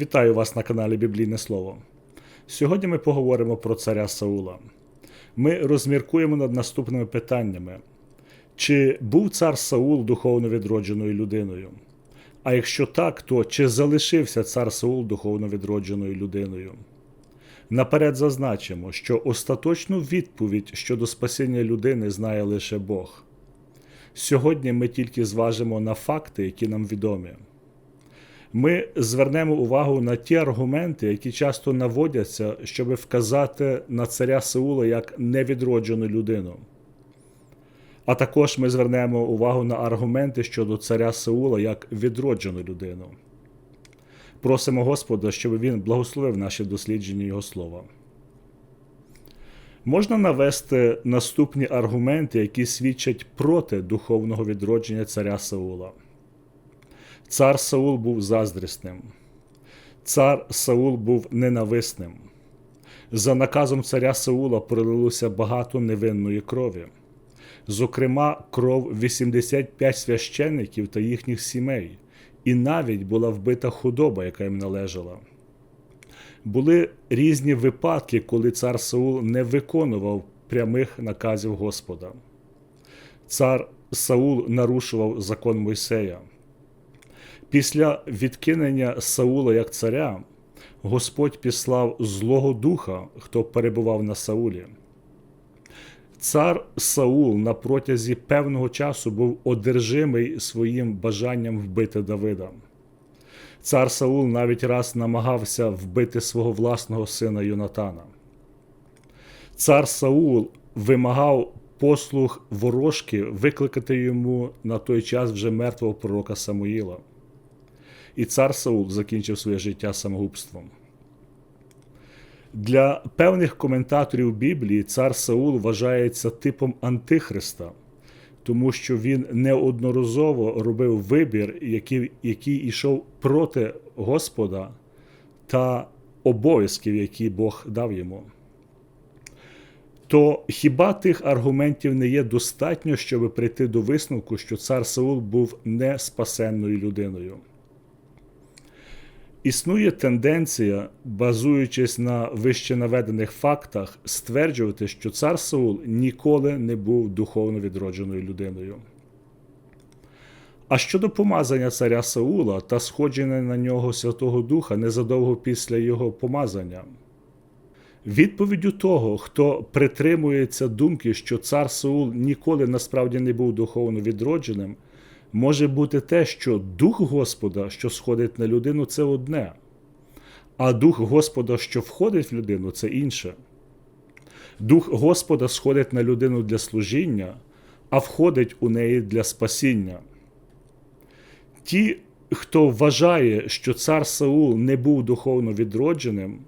Вітаю вас на каналі Біблійне Слово. Сьогодні ми поговоримо про царя Саула. Ми розміркуємо над наступними питаннями: чи був цар Саул духовно відродженою людиною? А якщо так, то чи залишився цар Саул духовно відродженою людиною? Наперед зазначимо, що остаточну відповідь щодо спасіння людини знає лише Бог. Сьогодні ми тільки зважимо на факти, які нам відомі ми звернемо увагу на ті аргументи, які часто наводяться, щоб вказати на царя Саула як невідроджену людину. А також ми звернемо увагу на аргументи щодо царя Саула як відроджену людину. Просимо Господа, щоб він благословив наші дослідження Його слова. Можна навести наступні аргументи, які свідчать проти духовного відродження царя Саула. Цар Саул був заздрісним, цар Саул був ненависним. За наказом царя Саула пролилося багато невинної крові, зокрема, кров 85 священників та їхніх сімей, і навіть була вбита худоба, яка їм належала. Були різні випадки, коли цар Саул не виконував прямих наказів Господа. Цар Саул нарушував закон Мойсея. Після відкинення Саула як царя, Господь післав Злого Духа, хто перебував на Саулі. Цар Саул на протязі певного часу був одержимий своїм бажанням вбити Давида. Цар Саул навіть раз намагався вбити свого власного сина Йонатана. Цар Саул вимагав послуг ворожки викликати йому на той час вже мертвого пророка Самуїла і цар Саул закінчив своє життя самогубством. Для певних коментаторів Біблії цар Саул вважається типом Антихриста, тому що він неодноразово робив вибір, який який йшов проти Господа та обов'язків, які Бог дав йому. То хіба тих аргументів не є достатньо, щоб прийти до висновку, що цар Саул був не спасенною людиною? Існує тенденція, базуючись на вище наведених фактах, стверджувати, що цар Саул ніколи не був духовно відродженою людиною. А щодо помазання царя Саула та сходження на нього Святого Духа незадовго після його помазання, відповіддю того, хто притримується думки, що цар Саул ніколи насправді не був духовно відродженим може бути те, що Дух Господа, що сходить на людину, це одне, а Дух Господа, що входить в людину, це інше. Дух Господа сходить на людину для служіння, а входить у неї для спасіння. Ті, хто вважає, що цар Саул не був духовно відродженим,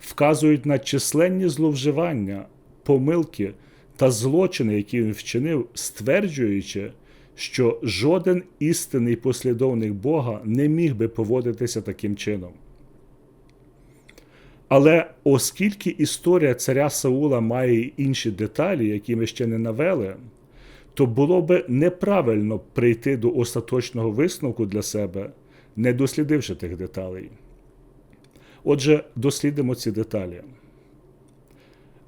вказують на численні зловживання, помилки та злочини, які він вчинив, стверджуючи, що жоден істинний послідовник Бога не міг би поводитися таким чином. Але оскільки історія царя Саула має інші деталі, які ми ще не навели, то було би неправильно прийти до остаточного висновку для себе, не дослідивши тих деталей. Отже, дослідимо ці деталі.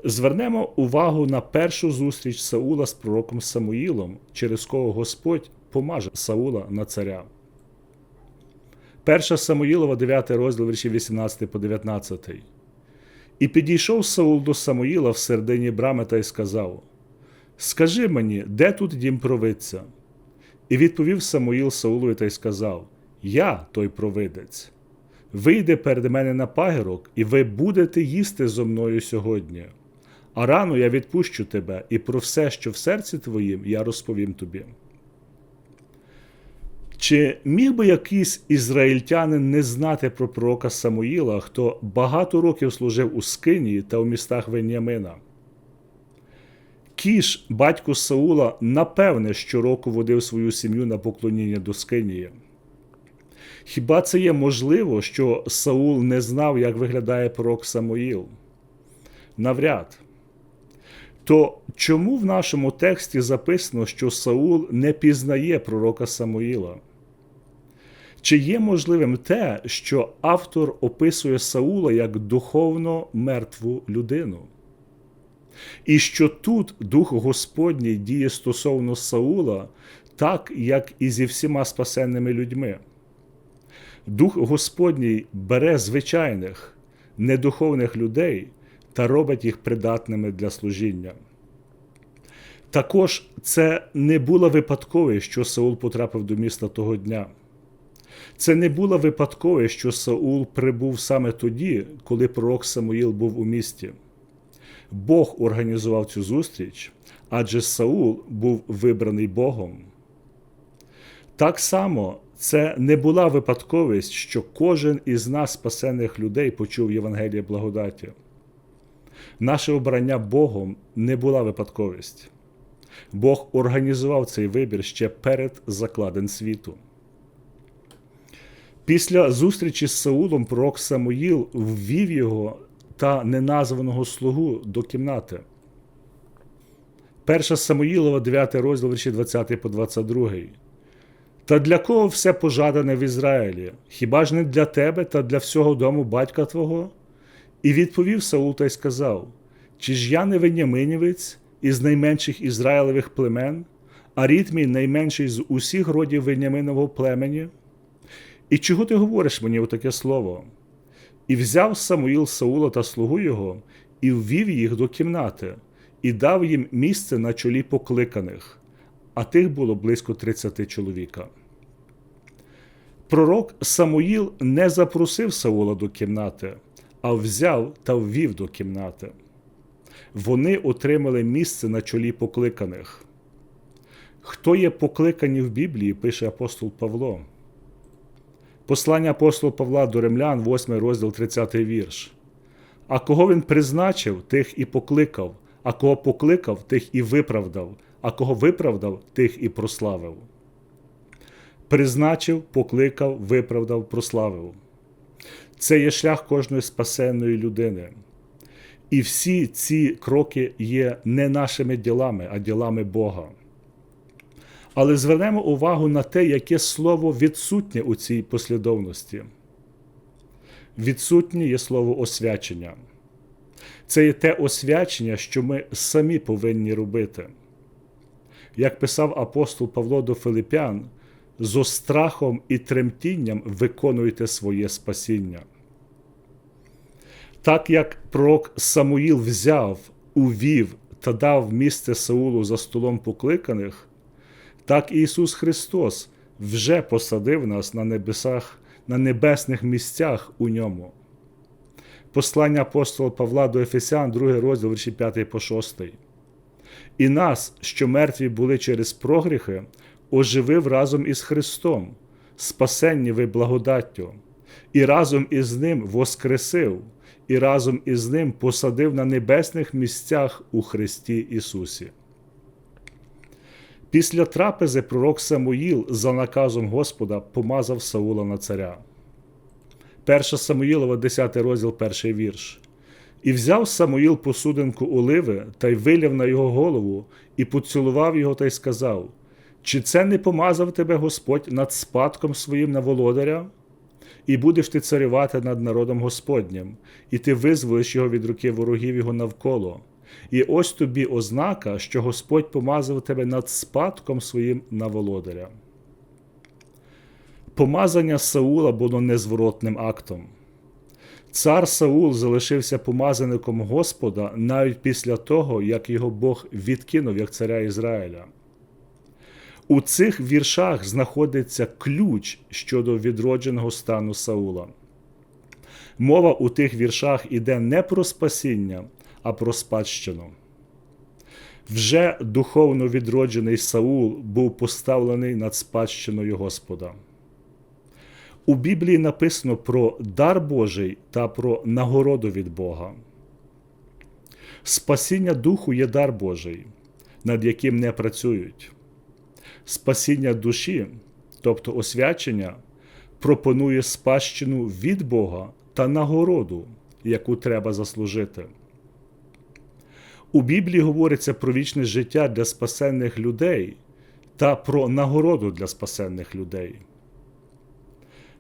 Звернемо увагу на першу зустріч Саула з пророком Самуїлом, через кого Господь помаже Саула на царя. Перша Самуїлова, 9 розділ вірші 18 по 19. І підійшов Саул до Самуїла в середині брами та й сказав: Скажи мені, де тут дім провидця? І відповів Самуїл Саулові та й сказав: Я той провидець. Вийди перед мене на пагірок, і ви будете їсти зо мною сьогодні а рану я відпущу тебе, і про все, що в серці твоїм, я розповім тобі. Чи міг би якийсь ізраїльтянин не знати про пророка Самуїла, хто багато років служив у Скинії та у містах Венямина? Кіш, батько Саула, напевне, щороку водив свою сім'ю на поклоніння до Скинії. Хіба це є можливо, що Саул не знав, як виглядає пророк Самуїл? Навряд то чому в нашому тексті записано, що Саул не пізнає пророка Самуїла? Чи є можливим те, що автор описує Саула як духовно мертву людину? І що тут Дух Господній діє стосовно Саула, так як і зі всіма спасенними людьми? Дух Господній бере звичайних, недуховних людей та робить їх придатними для служіння. Також це не було випадкове, що Саул потрапив до міста того дня. Це не було випадкове, що Саул прибув саме тоді, коли пророк Самуїл був у місті. Бог організував цю зустріч, адже Саул був вибраний Богом. Так само це не була випадковість, що кожен із нас, спасених людей, почув Євангеліє благодаті. Наше обрання Богом не була випадковість. Бог організував цей вибір ще перед закладен світу. Після зустрічі з Саулом пророк Самуїл ввів його та неназваного слугу до кімнати. Перша Самуїлова, 9 розділ, вірші 20 по 22. Та для кого все пожадане в Ізраїлі? Хіба ж не для тебе та для всього дому батька твого? І відповів Саул та й сказав: Чи ж я не веняминівець із найменших Ізраїлевих племен, а рід мій найменший з усіх родів Веняминового племені? І чого ти говориш мені таке слово? І взяв Самуїл Саула та слугу його, і ввів їх до кімнати, і дав їм місце на чолі покликаних, а тих було близько тридцяти чоловіка. Пророк Самуїл не запросив Саула до кімнати, а взяв та ввів до кімнати. Вони отримали місце на чолі покликаних. Хто є покликані в Біблії, пише апостол Павло. Послання апостола Павла до римлян, 8 розділ 30 вірш. А кого він призначив, тих і покликав, а кого покликав, тих і виправдав, а кого виправдав, тих і прославив. Призначив, покликав, виправдав, прославив. Це є шлях кожної спасенної людини. І всі ці кроки є не нашими ділами, а ділами Бога. Але звернемо увагу на те, яке слово відсутнє у цій послідовності. Відсутнє є слово освячення. Це є те освячення, що ми самі повинні робити. Як писав апостол Павло до Филипян, зо страхом і тремтінням виконуйте своє спасіння. Так як пророк Самуїл взяв, увів та дав місце Саулу за столом покликаних, так Ісус Христос вже посадив нас на небесах, на небесних місцях у ньому. Послання апостола Павла до Ефесян, 2 розділ, вірші 5 по 6. І нас, що мертві були через прогріхи, оживив разом із Христом, спасенні ви благодаттю, і разом із Ним воскресив, і разом із Ним посадив на небесних місцях у Христі Ісусі. Після трапези пророк Самуїл за наказом Господа помазав Саула на царя. Перша Самуїлова, 10 розділ, перший вірш. І взяв Самуїл посудинку оливи та й виляв на його голову, і поцілував його та й сказав: Чи це не помазав тебе Господь над спадком своїм на володаря? І будеш ти царювати над народом Господнім, і ти визволиш його від руки ворогів його навколо. І ось тобі ознака, що Господь помазав тебе над спадком своїм на володаря. Помазання Саула було незворотним актом. Цар Саул залишився помазаником Господа навіть після того, як його Бог відкинув як царя Ізраїля. У цих віршах знаходиться ключ щодо відродженого стану Саула. Мова у тих віршах іде не про спасіння, а про спадщину. Вже духовно відроджений Саул був поставлений над спадщиною Господа. У Біблії написано про дар Божий та про нагороду від Бога. Спасіння духу є дар Божий, над яким не працюють. Спасіння душі, тобто освячення, пропонує спадщину від Бога та нагороду, яку треба заслужити. У Біблії говориться про вічне життя для спасенних людей та про нагороду для спасенних людей.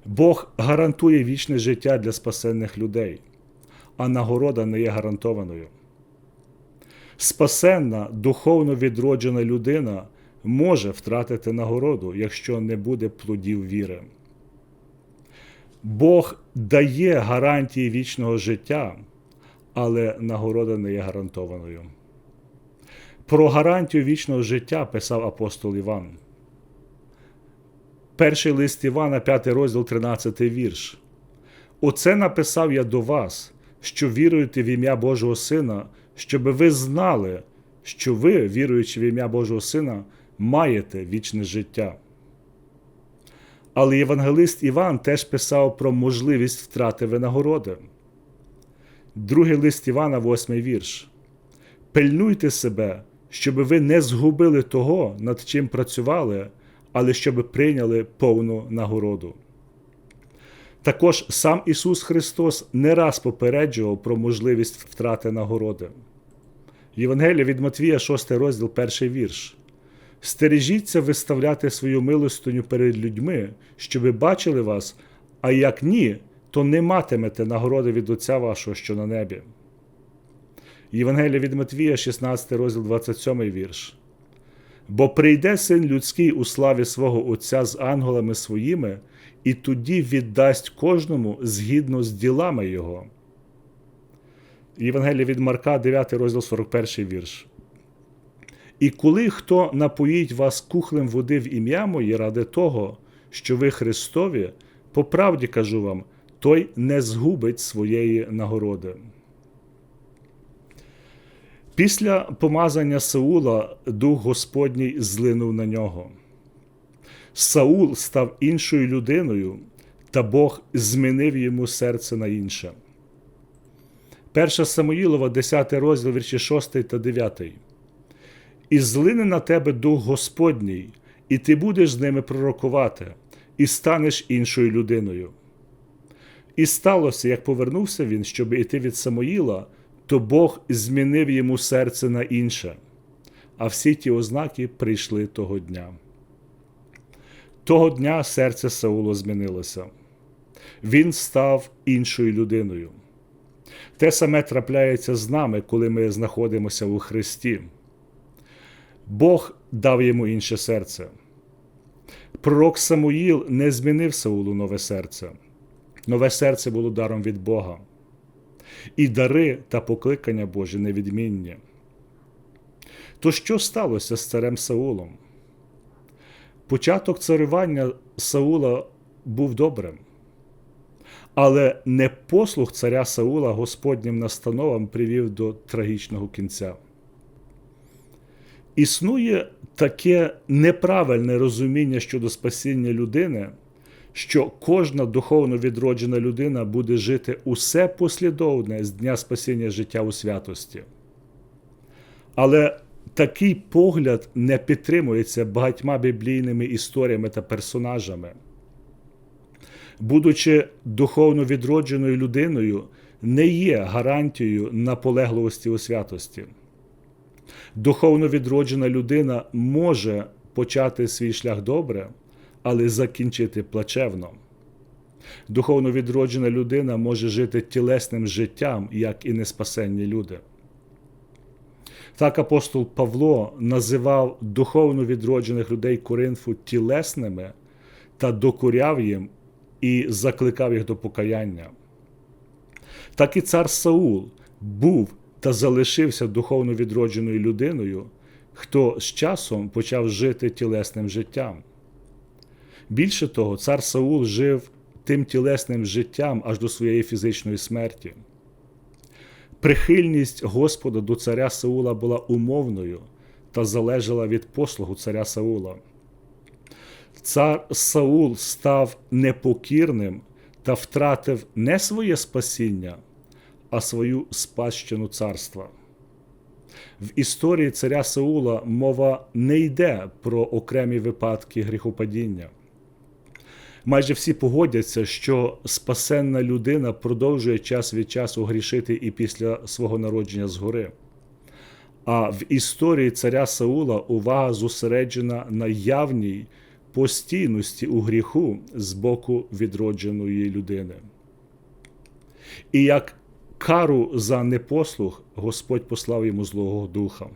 Бог гарантує вічне життя для спасенних людей, а нагорода не є гарантованою. Спасенна, духовно відроджена людина може втратити нагороду, якщо не буде плодів віри. Бог дає гарантії вічного життя, але нагорода не є гарантованою. Про гарантію вічного життя писав апостол Іван. Перший лист Івана, 5 розділ, 13 вірш. Оце написав я до вас, що віруєте в ім'я Божого Сина, щоб ви знали, що ви, віруючи в ім'я Божого Сина, маєте вічне життя. Але євангелист Іван теж писав про можливість втрати винагороди. Другий лист Івана, 8 вірш. Пильнуйте себе, щоб ви не згубили того, над чим працювали, але щоб прийняли повну нагороду. Також сам Ісус Христос не раз попереджував про можливість втрати нагороди. Євангелія від Матвія, 6 розділ, перший вірш. Стережіться виставляти свою милостиню перед людьми, щоби бачили вас, а як ні, то не матимете нагороди від Отця вашого, що на небі. Євангелія від Матвія, 16 розділ 27 вірш. Бо прийде син людський у славі свого Отця з ангелами своїми, і тоді віддасть кожному згідно з ділами Його. Євангелія від Марка, 9 розділ 41 вірш. І коли хто напоїть вас кухлем води в ім'я моє ради того, що ви Христові, по правді кажу вам, той не згубить своєї нагороди. Після помазання Саула Дух Господній злинув на нього. Саул став іншою людиною, та Бог змінив йому серце на інше. 1 Самуїлова, 10 розділ вірші 6 та 9. І злине на тебе Дух Господній, і ти будеш з ними пророкувати, і станеш іншою людиною. І сталося, як повернувся він, щоб іти від Самоїла, то Бог змінив йому серце на інше, а всі ті ознаки прийшли того дня. Того дня серце Сауло змінилося. Він став іншою людиною. Те саме трапляється з нами, коли ми знаходимося у Христі. Бог дав йому інше серце. Пророк Самуїл не змінив Саулу нове серце. Нове серце було даром від Бога. І дари та покликання Божі невідмінні. То що сталося з царем Саулом? Початок царювання Саула був добрим, але непослух царя Саула Господнім настановам привів до трагічного кінця. Існує таке неправильне розуміння щодо спасіння людини, що кожна духовно відроджена людина буде жити усе послідовне з дня спасіння життя у святості. Але такий погляд не підтримується багатьма біблійними історіями та персонажами. Будучи духовно відродженою людиною, не є гарантією наполегливості у святості. Духовно відроджена людина може почати свій шлях добре, але закінчити плачевно. Духовно відроджена людина може жити тілесним життям, як і неспасенні люди. Так апостол Павло називав духовно відроджених людей Коринфу тілесними та докоряв їм і закликав їх до покаяння. Так і цар Саул був та залишився духовно відродженою людиною, хто з часом почав жити тілесним життям. Більше того, цар Саул жив тим тілесним життям аж до своєї фізичної смерті. Прихильність Господа до царя Саула була умовною та залежала від послугу царя Саула. Цар Саул став непокірним та втратив не своє спасіння, а свою спадщину царства. В історії царя Саула мова не йде про окремі випадки гріхопадіння. Майже всі погодяться, що спасенна людина продовжує час від часу грішити і після свого народження згори. А в історії царя Саула увага зосереджена на явній постійності у гріху з боку відродженої людини. І як кару за непослух Господь послав йому Злого Духа.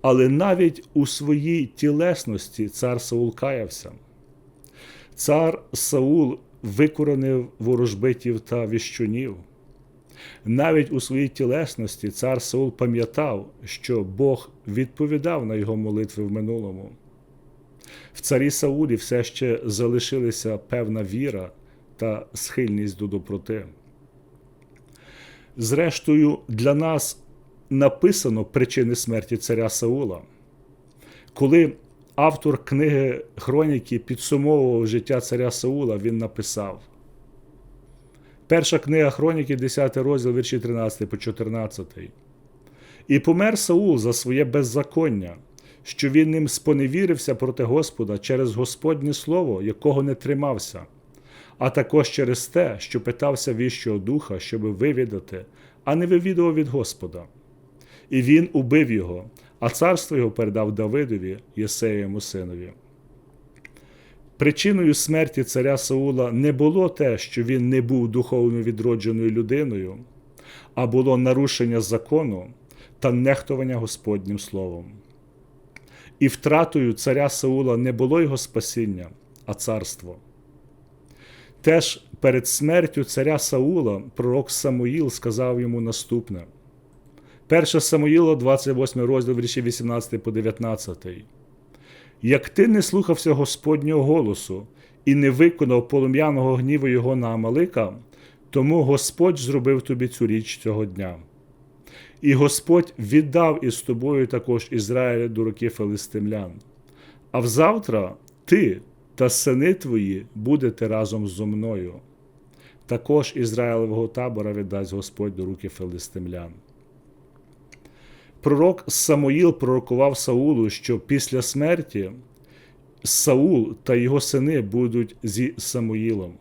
Але навіть у своїй тілесності цар Саул каявся. Цар Саул викоронив ворожбитів та віщунів. Навіть у своїй тілесності цар Саул пам'ятав, що Бог відповідав на його молитви в минулому. В царі Саулі все ще залишилася певна віра та схильність до доброти. Зрештою, для нас написано причини смерті царя Саула. Коли автор книги Хроніки підсумовував життя царя Саула, він написав. Перша книга Хроніки, 10 розділ, вірші 13 по 14. І помер Саул за своє беззаконня, що він ним споневірився проти Господа через Господнє слово, якого не тримався, а також через те, що питався віщого духа, щоб вивідати, а не вивідував від Господа. І він убив його, а царство його передав Давидові, Єсеєму синові. Причиною смерті царя Саула не було те, що він не був духовно відродженою людиною, а було нарушення закону та нехтування Господнім словом. І втратою царя Саула не було його спасіння, а царство. Теж перед смертю царя Саула пророк Самуїл сказав йому наступне. 1 Самуїла, 28 розділ вірші 18 по 19. Як ти не слухався Господнього голосу і не виконав полум'яного гніву його на Амалика, тому Господь зробив тобі цю річ цього дня. І Господь віддав із тобою також Ізраїля до руки филистимлян. А взавтра ти та сини твої будете разом зо мною. Також Ізраїлевого табора віддасть Господь до руки филистимлян. Пророк Самуїл пророкував Саулу, що після смерті Саул та його сини будуть зі Самуїлом.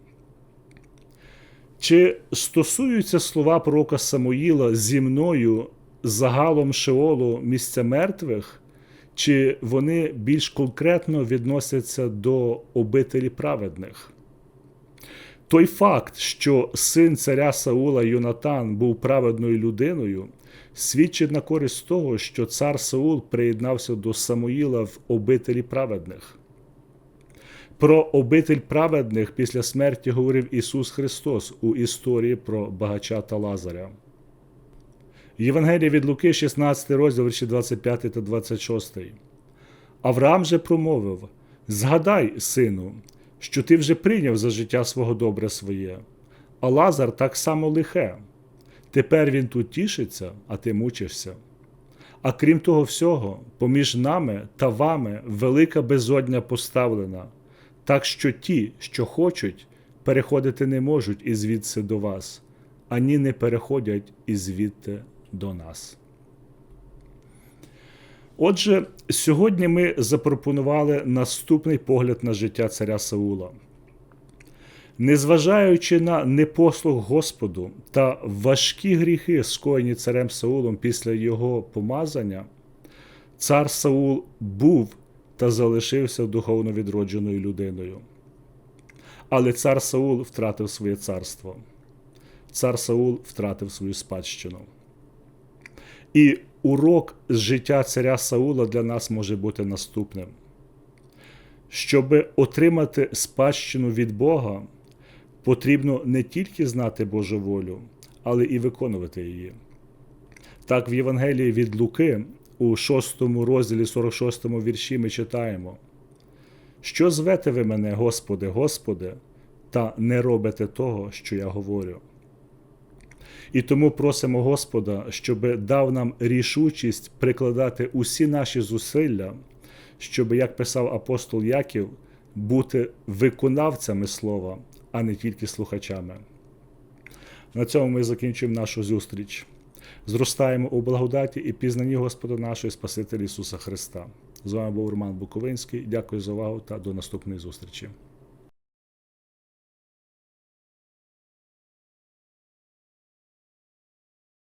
Чи стосуються слова пророка Самуїла зі мною загалом Шеолу місця мертвих, чи вони більш конкретно відносяться до обителі праведних? Той факт, що син царя Саула Йонатан був праведною людиною, свідчить на користь того, що цар Саул приєднався до Самуїла в обителі праведних. Про обитель праведних після смерті говорив Ісус Христос у історії про багача та Лазаря. Євангелія від Луки, 16 розділ, вірші 25 та 26. Авраам же промовив: Згадай, сину, що ти вже прийняв за життя свого добре своє, а Лазар так само лихе. Тепер він тут тішиться, а ти мучишся. А крім того всього, поміж нами та вами велика безодня поставлена, так що ті, що хочуть, переходити не можуть і звідси до вас, ані не переходять і звідти до нас. Отже, сьогодні ми запропонували наступний погляд на життя царя Саула. Незважаючи на непослух Господу та важкі гріхи, скоєні царем Саулом після його помазання, цар Саул був та залишився духовно відродженою людиною. Але цар Саул втратив своє царство. Цар Саул втратив свою спадщину. І урок з життя царя Саула для нас може бути наступним. Щоб отримати спадщину від Бога, потрібно не тільки знати Божу волю, але і виконувати її. Так, в Євангелії від Луки у 6 розділі 46 вірші ми читаємо: Що звете ви мене, Господи, Господи, та не робите того, що я говорю. І тому просимо Господа, щоб дав нам рішучість прикладати усі наші зусилля, щоб, як писав апостол Яків, бути виконавцями слова, а не тільки слухачами. На цьому ми закінчуємо нашу зустріч. Зростаємо у благодаті і пізнанні Господа нашого Спасителя Ісуса Христа. З вами був Роман Буковинський. Дякую за увагу та до наступної зустрічі.